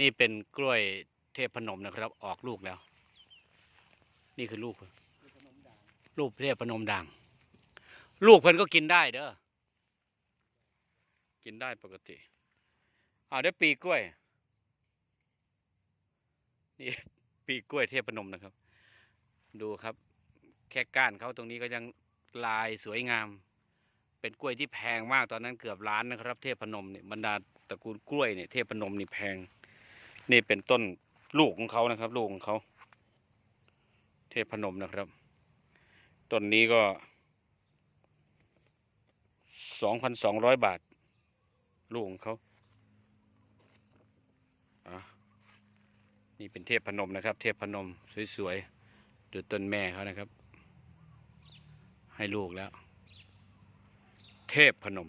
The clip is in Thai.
นี่เป็นกล้วยเทพพนมนะครับ ออกลูกแล้ว นี่คือลูกลูกเทพพนมด่าง ลูกเพิ่นก็กินได้เด้อกินได้ปกติอ้าวได้ปีกล้วยนี่ปีกล้วยเทพพนมนะครับ ดูครับ แค่ก้านเขาตรงนี้ก็ยังลายสวยงาม เป็นกล้วยที่แพงมากตอนนั้นเกือบล้านนะครับ เทพพนมเนี่ยบรรดาตระกูลกล้วยเนี่ยเทพพนมนี่แพง นี่เป็นต้นลูกของเขานะครับ ลูกของเขา เทพพนมนะครับ ต้นนี้ก็สองพันสองร้อยบาท ลูกของเขาอะนี่เป็นเทพพนมนะครับ เทพพนมสวยๆดูต้นแม่เขานะครับ ให้ลูกแล้ว เทพพนม